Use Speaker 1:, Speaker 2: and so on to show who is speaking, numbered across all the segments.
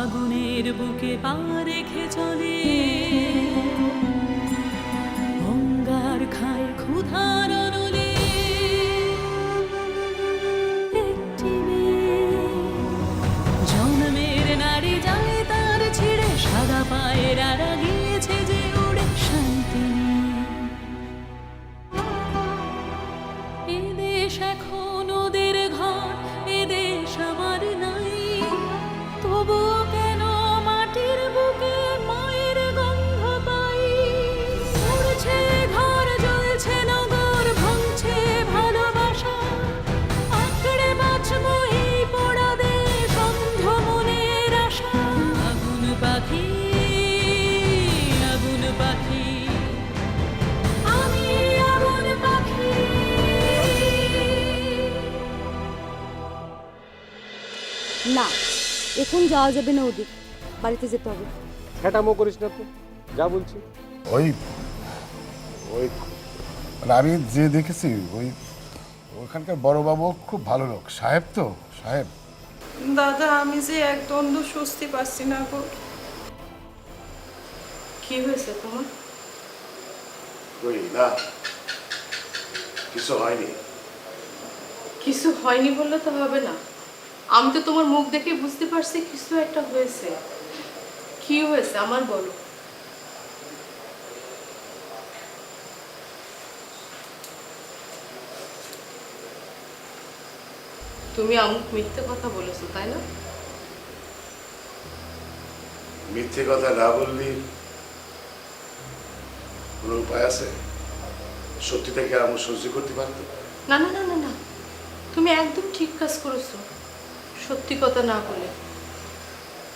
Speaker 1: আগুনের বুকে পা রেখে চলে। অঙ্গার খায় ক্ষুধার এখন
Speaker 2: যাওয়া যাবে না ওদিক? বাড়িতে যেতে হবে।
Speaker 3: খ্যাটামো করিস না তো যা বলছি।
Speaker 4: ওই ওই মানে আমি যে দেখেছি ওই ওখানকার বড়বাবু খুব ভালো লোক। সাহেব তো সাহেব।
Speaker 5: দাদা আমি যে একদম স্বস্তি পাচ্ছি না গো। কি হয়েছে তোমার?
Speaker 4: ওই না কিছু হয়নি।
Speaker 5: কিছু হয়নি বললে তো হবে না। আমি তো তোমার মুখ দেখে বুঝতে পারছি কিছু একটা হয়েছে। কি হয়েছে? আমার বলো। তুমি আমুক মিথ্যে কথা বলেছ তাই না?
Speaker 4: মিথ্যে কথা না বললি কোনো উপায় আছে? সত্যিটাকে আমি সহ্য করতে পারতো?
Speaker 5: না না না না না। তুমি একদম ঠিক কাজ করেছ। সত্যি কথা না বলে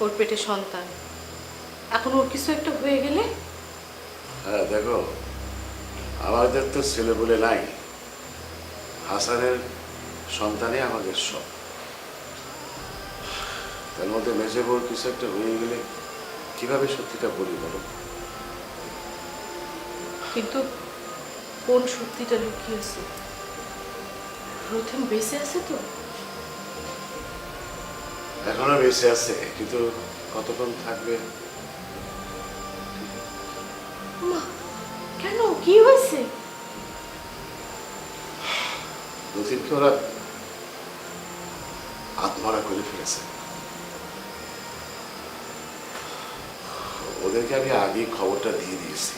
Speaker 5: ওর পেটে সন্তান। এখন ওর কিছু একটা হয়ে গেলে?
Speaker 4: হ্যাঁ দেখো আমাদের তো ছেলে বলে নাই। হাসানের সন্তানই আমাদের সব। তার মধ্যে মেজে বউর কিছু একটা হয়ে গেলে কীভাবে সত্যিটা বলি বলো?
Speaker 5: কিন্তু কোন সত্যিটা লুকিয়েছে প্রথম বেঁচে আছে তো?
Speaker 4: এখনও বেঁচে আছে কিন্তু কতক্ষণ থাকবে?
Speaker 5: মা কেন? কি হয়েছে?
Speaker 4: নথিনকে ওরা আত্মহত্যা করে ফেলেছে। ওদেরকে আমি আগেই খবরটা দিয়ে দিয়েছি।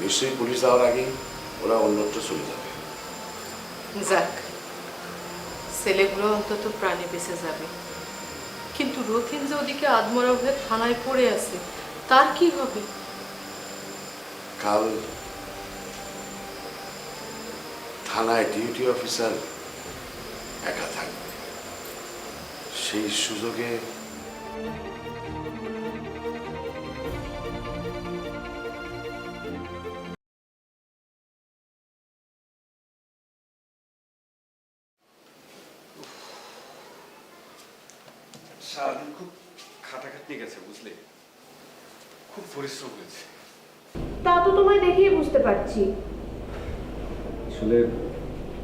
Speaker 4: নিশ্চয়ই পুলিশ যাওয়ার আগেই ওরা অন্যত্র চলে যাবে।
Speaker 5: যাক ছেলেগুলো অন্তত প্রাণে বেঁচে যাবে। কিন্তু রথিন যে ওদিকে আদমরা হয়ে থানায় পড়ে আছে, তার কি হবে?
Speaker 4: কাল থানায় ডিউটি অফিসার একা থাকবে। সেই সুযোগে
Speaker 3: খুব পরিশ্রম হয়েছে।
Speaker 6: তা তো তোমায় দেখেই বুঝতে পারছি।
Speaker 7: আসলে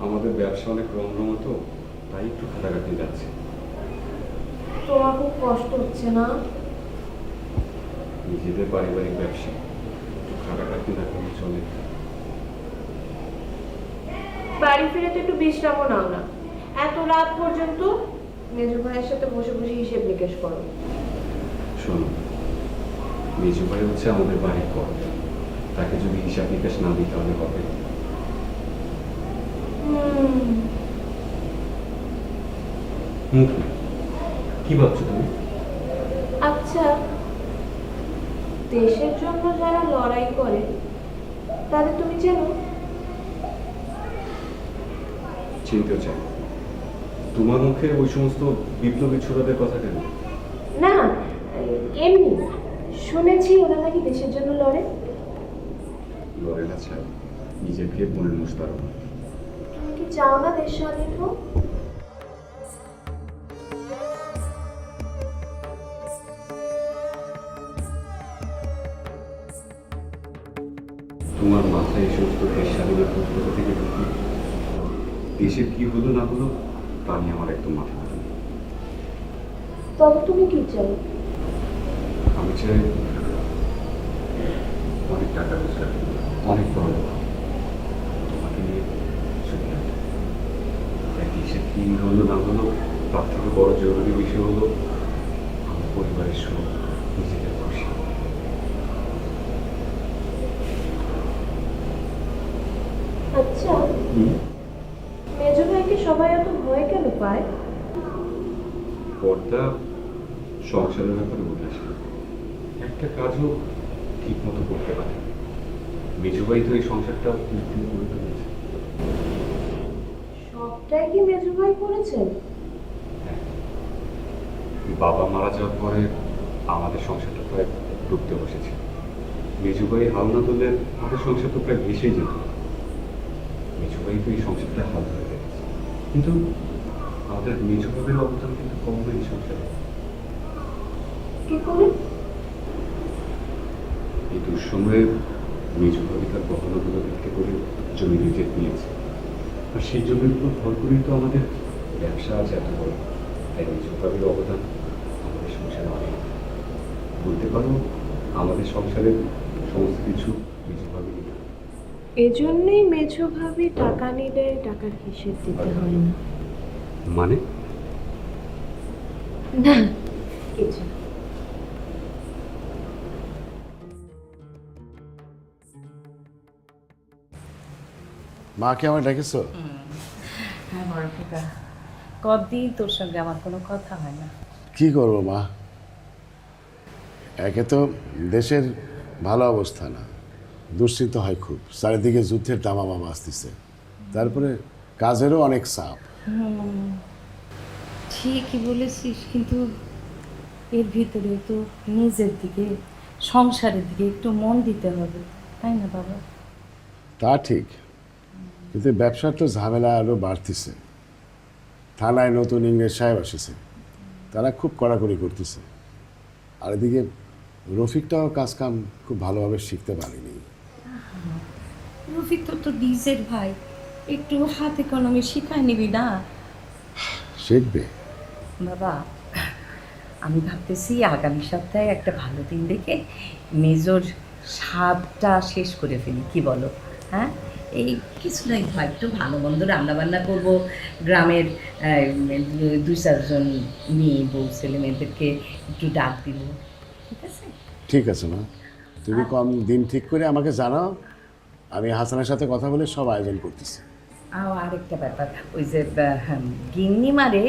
Speaker 7: আমাদের ব্যবসা অনেক রমরম তো তাই একটু খাটাখাটনি যাচ্ছে।
Speaker 6: তোমার খুব কষ্ট হচ্ছে না?
Speaker 7: নিজেদের পারিবারিক ব্যবসা একটু খাটাখাটনি না করলে চলে।
Speaker 6: বাড়ি ফিরে তো একটু বিশ্রামও নাও না। এত রাত পর্যন্ত মেজো ভাইয়ের সাথে বসে বসে হিসেব নিকেশ করো।
Speaker 7: শোনো মেজু ভাই হচ্ছে আমাদের বাড়ির কর তাকে যদি হিসাব নিকাশ না দিই তাহলে হবে। কি ভাবছ তুমি
Speaker 6: আচ্ছা দেশের জন্য যারা লড়াই করে তাদের তুমি চেনো
Speaker 7: চিনতে চাই তোমার মুখে ওই সমস্ত বিপ্লবী ছোড়াদের কথা কেন
Speaker 6: না এমনি শুনেছি ওরা নাকি দেশের জন্য লড়ে।
Speaker 7: লড়ে না চাই নিজেকে মনের মুস্তারক
Speaker 6: তুমি কি চাও না দেশ স্বাধীন হোক?
Speaker 7: তোমার মাথায় দেশ স্বাধীনের থেকে ঢুকি দেশের কি হলো না হলো তা নিয়ে আমার একদম মাথা
Speaker 6: তবে তুমি কি চাও?
Speaker 7: আমি চাই অনেক টাকা রোজগার অনেক বড়। তোমাকে নিয়ে সুখী হব। কি হলো না হলো তার থেকে বড় জরুরি বিষয় হলো আমার পরিবারের সুখ নিজেদের খুশি
Speaker 6: আচ্ছা মেজ ভাইকে সবাই এত ভয় কেন পায়?
Speaker 7: পর্দা সংসারের ব্যাপারে একটা কাজও ঠিক মতো করতে পারে। মেজুবাই তো এই সংসারটা করে ফেলেছে।
Speaker 6: সবটাই কি মেজ ভাই করেছেন
Speaker 7: বাবা মারা যাওয়ার পরে আমাদের সংসারটা প্রায় ডুবতে বসেছে। মেজুবাই হাল না আমাদের সংসার তো প্রায় ভেসেই যেত। মেজুবাই তো এই সংসারটা হাল ধরে রেখেছে। কিন্তু আমাদের মেজুবাবের অবদান কিন্তু কম এই সংসারে।
Speaker 6: কি করে?
Speaker 7: এই দুঃসময়ে মেজুভাবি তার গহনাগুলো বিক্রি করে জমি রিজেক্ট নিয়েছে। আর সেই জমির উপর ভর করেই তো আমাদের ব্যবসা আজ এত বড়। তাই নিজ মেজুভাবির অবদান আমাদের সংসারে অনেক। বলতে পারো আমাদের সংসারের সমস্ত কিছু মেজুভাবি
Speaker 6: এজন্যই মেজ ভাবি টাকা নিলে টাকার হিসেব দিতে হয় না।
Speaker 7: মানে?
Speaker 6: না কিছু
Speaker 4: মাকে আমার ডেকেছো?
Speaker 8: হ্যাঁ বড় খোকা কদিন তোর সঙ্গে আমার কোনো কথা হয় না।
Speaker 4: কি করব মা? একে তো দেশের ভালো অবস্থা না। দুশ্চিন্তা হয় খুব। চারিদিকে যুদ্ধের দামামা আসতেছে। তারপরে কাজেরও অনেক চাপ।
Speaker 8: ঠিকই বলেছিস কিন্তু এর ভিতরে তো নিজের দিকে সংসারের দিকে একটু মন দিতে হবে। তাই না বাবা?
Speaker 4: তা ঠিক। কিন্তু ব্যবসার তো ঝামেলা আরও বাড়তেছে। থানায় নতুন ইংরেজ সাহেব এসেছে তারা খুব কড়াকড়ি করতেছে। আর এদিকে রফিকটাও কাজকাম খুব ভালোভাবে শিখতে পারেনি।
Speaker 8: রফিক তো তো ডিজের ভাই। একটু হাত ইকোনমি শিখায় নিবি না?
Speaker 4: শিখবে।
Speaker 8: বাবা আমি ভাবতেছি আগামী সপ্তাহে একটা ভালো দিন দেখে মেজর স্বাদটা শেষ করে ফেলি কি বলো? হ্যাঁ? এই কিছু নাই হয় একটু ভালো মন্দ রান্নাবান্না করব। গ্রামের দুই চারজন মেয়ে বউ ছেলে মেয়েদেরকে একটু ডাক দিব। ঠিক আছে?
Speaker 4: ঠিক আছে মা। তুমি কম দিন ঠিক করে আমাকে জানাও আমি হাসানের সাথে কথা বলে সব আয়োজন করতেছি।
Speaker 8: আর আরেকটা ব্যাপার। ওই যে হ্যাঁ, গিন্নি মারে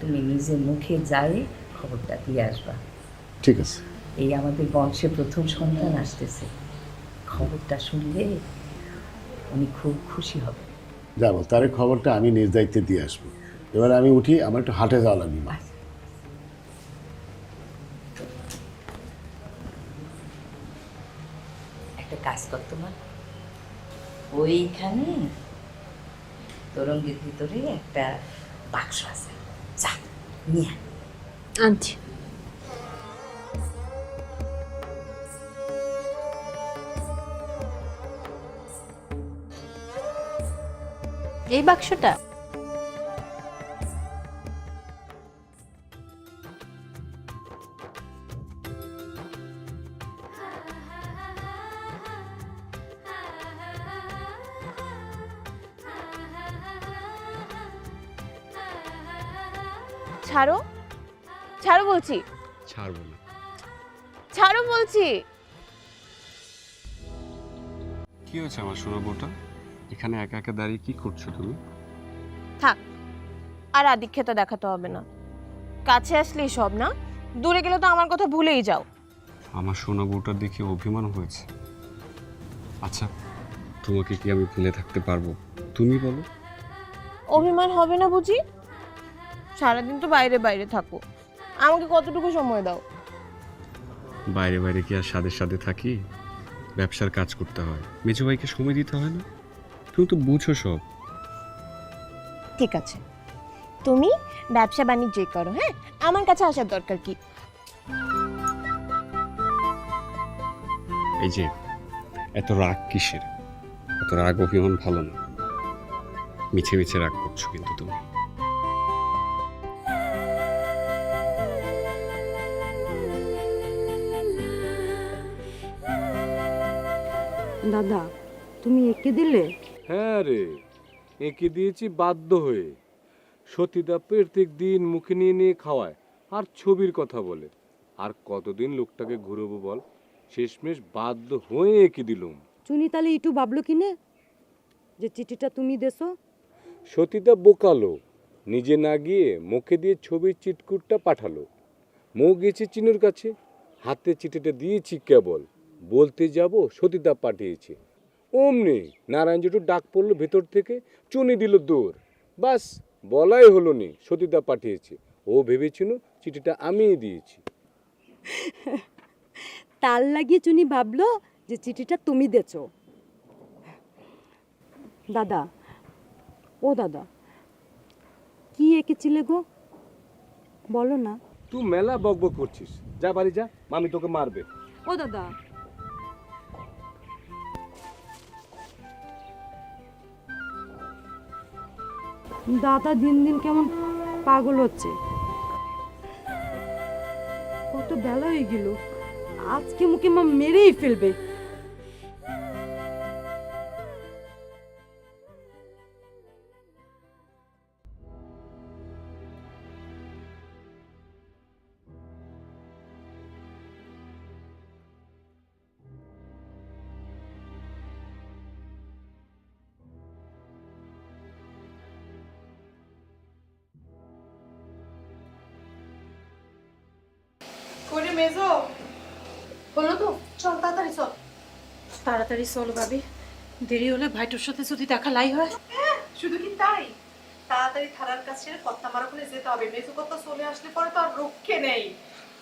Speaker 8: তুমি নিজের মুখে যাই খবরটা দিয়ে আসবা।
Speaker 4: ঠিক আছে।
Speaker 8: এই আমাদের বংশে প্রথম সন্তান আসতেছে। খবরটা শুনলে উনি খুব খুশি হবে।
Speaker 4: যাব তার খবরটা আমি নিজ দায়িত্বে দিয়ে আসব। এবার আমি উঠি আমার একটু হাটে যাওয়া লাগবে মা।
Speaker 8: একটা কাজ কর তোমার ওইখানে তরঙ্গের ভিতরে একটা বাক্স আছে। যা নিয়ে
Speaker 2: আনছি। এই বাক্সটা।
Speaker 6: ছাড়ো। ছাড়ো বলছি।
Speaker 7: ছাড়বো না।
Speaker 6: ছাড়ো বলছি।
Speaker 7: কি হয়েছে আমার সোনা বউটা? এখানে একা একা দাঁড়িয়ে কি করছ তুমি?
Speaker 6: থাক আর আদিক্ষেতা দেখাতে হবে না। কাছে আসলেই সব না? দূরে গেলে তো আমার কথা ভুলেই যাও।
Speaker 7: আমার সোনা বউটার দেখে অভিমান হয়েছে। আচ্ছা তোমাকে কি আমি ভুলে থাকতে পারব? তুমি বলো।
Speaker 6: অভিমান হবে না বুঝি? সারাদিন তো বাইরে বাইরে থাকো। আমাকে কতটুকু সময় দাও?
Speaker 7: বাইরে বাইরে কি আর সাদের সাথে থাকি? ব্যবসার কাজ করতে হয়। মেজু ভাইকে সময় দিতে হয় না? তুমি তো বুঝো সব।
Speaker 6: ঠিক আছে। তুমি ব্যবসা বাণিজ্যই করো হ্যাঁ? আমার কাছে আসার দরকার কি?
Speaker 7: এই যে এত রাগ কিসের? এত রাগ অভিমান ভালো না। মিছে মিছে রাগ করছ কিন্তু তুমি।
Speaker 2: দাদা তুমি এঁকে দিলে?
Speaker 3: হ্যাঁ রে এঁকে দিয়েছি বাধ্য হয়ে। সতীদা প্রত্যেক দিন মুখে নিয়ে নিয়ে খাওয়ায় আর ছবির কথা বলে। আর কতদিন লোকটাকে ঘুরবো বল? শেষমেশ বাধ্য হয়ে এঁকে দিলুম।
Speaker 2: চুনি তাহলে একটু ভাবলো কিনে? যে চিঠিটা তুমি দেছো?
Speaker 3: সতীদা বোকালো নিজে না গিয়ে মুখে দিয়ে ছবির চিটকুটটা পাঠালো। মৌ গেছে চিনুর কাছে হাতে চিঠিটা দিয়েছি কেবল বলতে যাব সতীদা পাঠিয়েছে। অমনি নারায়ণ জেঠু ডাক পড়ল ভেতর থেকে চুনি দিল দৌড় বাস বলাই হলো নি সতীদা পাঠিয়েছে। ও ভেবেছিল চিঠিটা আমিই দিয়েছি।
Speaker 2: তার লাগিয়ে চুনি ভাবলো যে চিঠিটা তুমি দেছো। দাদা ও দাদা কি এঁকেছিলে গো? বলো না।
Speaker 3: তুই মেলা বকবক করছিস। যা বাড়ি যা মামি তোকে মারবে।
Speaker 2: ও দাদা দাদা দিন দিন কেমন পাগল হচ্ছে। কত বেলা হয়ে গেল। আজকে মুখে মা মেরেই ফেলবে।
Speaker 9: হলো তো চল তাড়াতাড়ি চল।
Speaker 10: তাড়াতাড়ি চলো ভাবি। দেরি হলে ভাইটোর সাথে যদি দেখা লাই হয়।
Speaker 9: শুধু কি তাই? তাড়াতাড়ি থানার কাছে কত্তা মারা করে যেতে হবে। মেজো কত্তা চলে আসলে পরে তো আর রক্ষে নেই।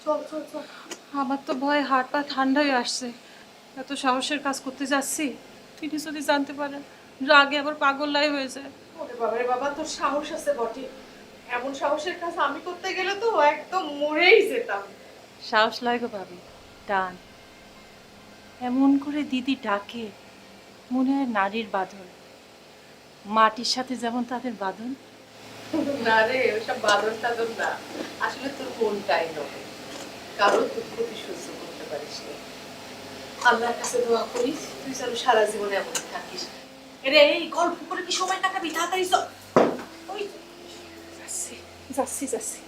Speaker 9: চল চল চল।
Speaker 10: আমার তো ভয় হাত পা ঠান্ডা হয়ে আসছে। এত সাহসের কাজ করতে যাচ্ছি। তিনি যদি জানতে পারেন রাগে আবার পাগল লাই হয়ে যায়।
Speaker 9: ওরে বাবা রে বাবা তোর সাহস আছে বটে। এমন সাহসের কাজ আমি করতে গেলে তো একদম মরেই যেতাম।
Speaker 10: সাহস লাগে ভাবি। টান। এমন করে দিদি ডাকে মনে হয় নারীর বাঁধন মাটির সাথে যেমন তাদের বাঁধন
Speaker 9: না রে টাদর না। আসলে তোর মনটাই নয়। কারও দুঃখ তুই সহ্য করতে পারিস না। আল্লাহর কাছে দোয়া করিস তুই যেন সারা জীবনে এমন থাকিস। রে এই গল্প করে কি সময় কাটাবি? তাড়াতাড়ি চল। ওই
Speaker 10: যাচ্ছি যাচ্ছি যাচ্ছি।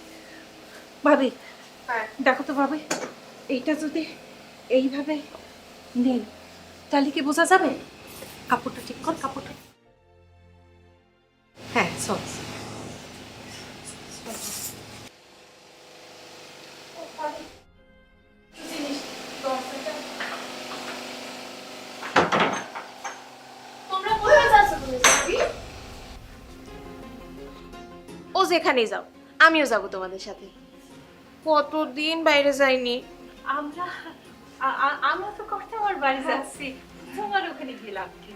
Speaker 10: ভাবি
Speaker 9: হ্যাঁ।
Speaker 10: দেখো তো ভাবি। এইটা যদি এইভাবে নেই তাহলে কি বোঝা যাবে? কাপড়টা ঠিক কর কাপড়টা।
Speaker 9: হ্যাঁ
Speaker 6: সাবি ও যেখানেই যাও আমিও যাব তোমাদের সাথে। কতদিন বাইরে যাইনি?
Speaker 10: আমরা আমরা তো করতে আমার বাড়ি যাচ্ছি। তোমার ওখানে গেলাম কি?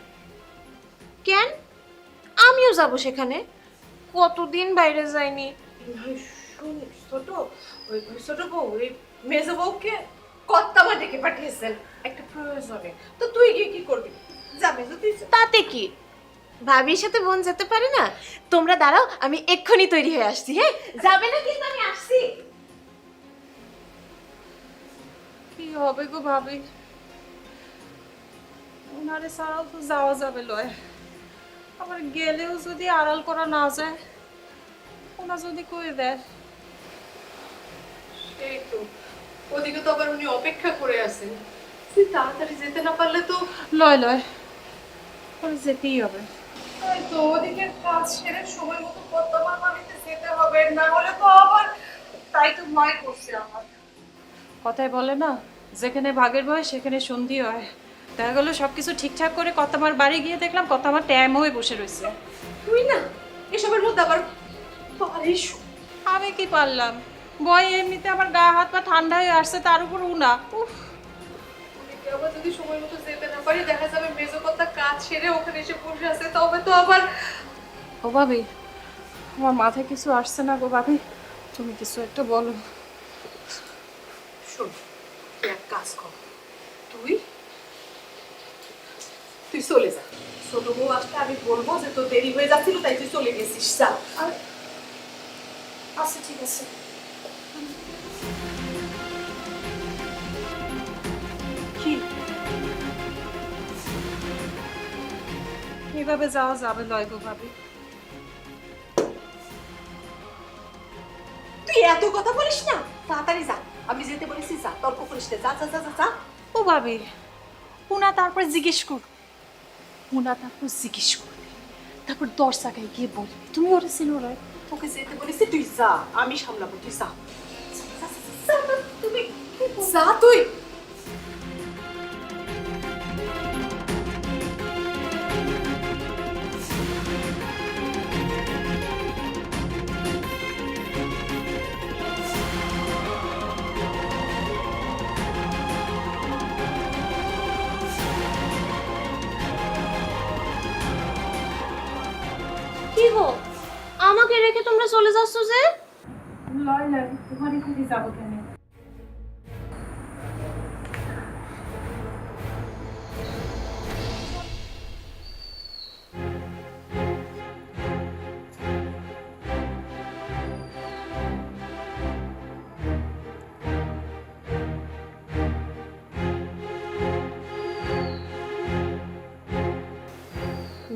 Speaker 6: কেন? আমিও যাব সেখানে। কতদিন বাইরে যাইনি?
Speaker 9: ছোট ওই ওই ছোট বউ ওই মেজো বউকে কত্তামা ডেকে পাঠিয়েছেন একটা প্রয়োজনে। তো তুই গিয়ে কি করবি? যাবে তো তুই
Speaker 6: তাতে কি? ভাবির সাথে বোন যেতে পারে না? তোমরা দাঁড়াও আমি এক্ষুনি তৈরি হয়ে আসছি হ্যাঁ? যাবে না কিন্তু আমি আসছি।
Speaker 10: কি হবে গো ভাবি? ওনারে ছাড়াও তো যাওয়া যাবে লয়। আবার গেলেও যদি আড়াল করা না যায় ওনা যদি কই দেয়?
Speaker 9: সেই তো। ওদিকে তো আবার উনি অপেক্ষা করে আছেন। তাড়াতাড়ি যেতে না পারলে তো
Speaker 10: লয় লয়। ওর যেতেই হবে।
Speaker 9: ওই তো ওদিকে কাজ সেরে সময় মতো কত্তামার বাড়িতে যেতে হবে। না হলে তো আবার তাই তো ভয় করছে আমার।
Speaker 10: কথায় বলে না যেখানে ভাগের বয় সেখানে সন্ধি হয়। দেখা গেলো সব কিছু ঠিকঠাক করে কত আমার বাড়ি গিয়ে দেখলাম কত আমার ট্যাম হয়ে বসে রয়েছে।
Speaker 9: তুই না এসবের মধ্যে আবার পারিস
Speaker 10: আমি কি পারলাম? বয় এমনিতে আমার গা হাত পা ঠান্ডা হয়ে আসছে তার উপর উনা। উফ।
Speaker 9: আবার যদি সময় মতো যেতে না পারি দেখা যাবে মেজো কাজ ওখানে এসে বসে আছে তবে তো আবার
Speaker 10: ও ভাবি আমার মাথায় কিছু আসছে না গো ভাবি। তুমি কিছু একটা বলো।
Speaker 9: শোন এক কাজ কর। তুই তুই চলে যা। ছোট বউ আসলে আমি বলব যে তোর দেরি হয়ে যাচ্ছিল, তাই তুই চলে গেছিস, যা।
Speaker 10: আচ্ছা ঠিক আছে। এভাবে যাওয়া যাবে লয় গো ভাবি।
Speaker 9: তুই এত কথা বলিস না, তাড়াতাড়ি যা। আমি যেতে বলেছি যা তর্ক করিস না যা যা যা যা, যা।
Speaker 10: ও ভাবি পুনা তারপর জিজ্ঞেস কর। পুনা তারপর জিজ্ঞেস কর। তারপর দশ জায়গায় গিয়ে বলবে তুমি ওরা রায়
Speaker 9: তোকে যেতে বলেছি তুই যা আমি সামলাবো তুই যা, তুমি যা তুই।
Speaker 1: রেখে তোমরা চলে যাচ্ছ যে?
Speaker 10: লয় লয় তোমারই খুবই যাব কেন?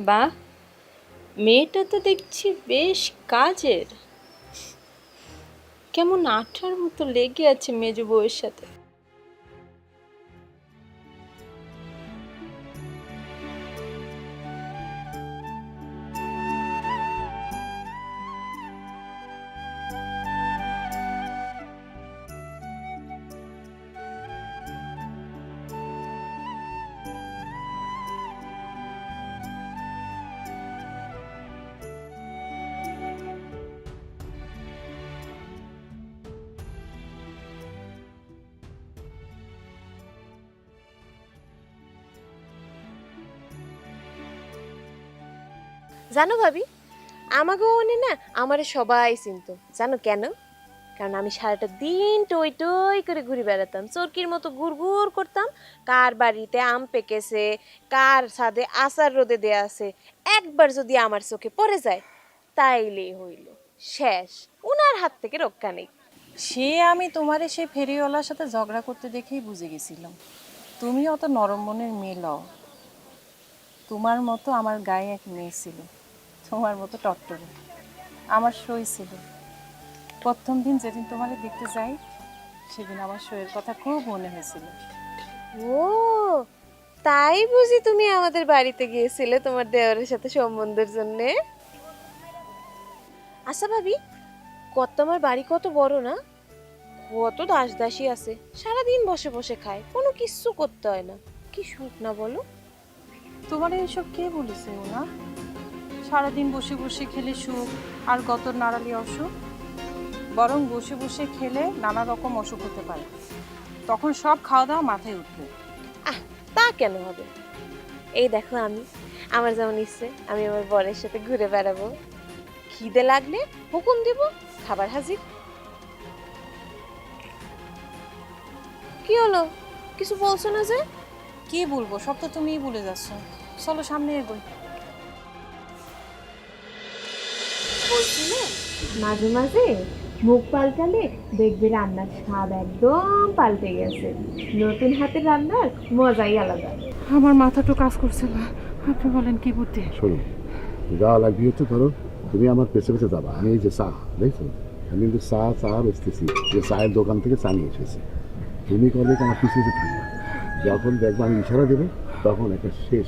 Speaker 1: বাহ মেয়েটা তো দেখছি বেশ কাজের। কেমন আঠার মতো লেগে আছে মেজ বউয়ের সাথে।
Speaker 6: জানো ভাবি? আমাকেও মনে না, আমারে সবাই চিনত। জানো কেন? কারণ আমি সারাটা দিন টই টই করে ঘুরে বেড়াতাম। চরকির মতো ঘুর ঘুর করতাম। কার বাড়িতে আম পেকেছে, কার ছাদে আচার রোদে দেয়া আছে, একবার যদি আমার চোখে পড়ে যায় তাইলেই হইল শেষ। উনার হাত থেকে রক্ষা নেই।
Speaker 10: সে আমি তোমারে সেই ফেরিওয়ালার সাথে ঝগড়া করতে দেখেই বুঝে গেছিলাম। তুমি অত নরম মনের মেয়ে লও। তোমার মতো আমার গায়ে এক মেয়ে ছিল। তোমার মতো টট্টরে। আমার সই ছিল। প্রথম দিন যেদিন তোমারে দেখতে যাই সেদিন আমার সইয়ের কথা খুব মনে হয়েছিল।
Speaker 6: ও তাই বুঝি তুমি আমাদের বাড়িতে গিয়েছিলে তোমার দেওয়ারের সাথে সম্বন্ধের জন্য? আচ্ছা ভাবি কত আমার বাড়ি কত বড় না? কত দাস দাসী আছে সারাদিন বসে বসে খায় কোনো কিচ্ছু করতে হয় না। কি সুখ না বলো?
Speaker 10: তোমার এইসব কে বলেছে না সারাদিন বসে বসে খেলে সুখ আর গত নাড়ালি অসুখ। বরং বসে বসে খেলে নানা রকম অসুখ হতে পারে। তখন সব খাওয়া দাওয়া মাথায় উঠবে।
Speaker 6: আহ তা কেন হবে? এই দেখো আমি আমার যেমন ইচ্ছে আমি আমার বরের সাথে ঘুরে বেড়াবো। খিদে লাগলে হুকুম দিব খাবার হাজির। কি হলো? কিছু বলছো না যে?
Speaker 10: কি বলব? সব তো তুমিই বলে যাচ্ছ। চলো সামনে এগোই।
Speaker 1: মাঝে মাঝে মুখ পাল্টালে দেখবে রান্নার স্বাদ একদম পাল্টে গেছে। নতুন হাতের রান্নার মজাই আলাদা।
Speaker 10: আমার মাথাটা কাজ করছে না। আপনি বলেন কি বুদ্ধি?
Speaker 4: শোনো যা লাগবে হচ্ছে ধরো তুমি আমার পেছে পেছে যাবা। আমি এই যে চা দেখছ? আমি কিন্তু চা চা বেচতেছি। যে চায়ের দোকান থেকে চা নিয়ে এসেছি। তুমি করলে আমার পিছিয়ে থাকবে। যখন দেখব আমি ইশারা দেবে তখন একটা শেষ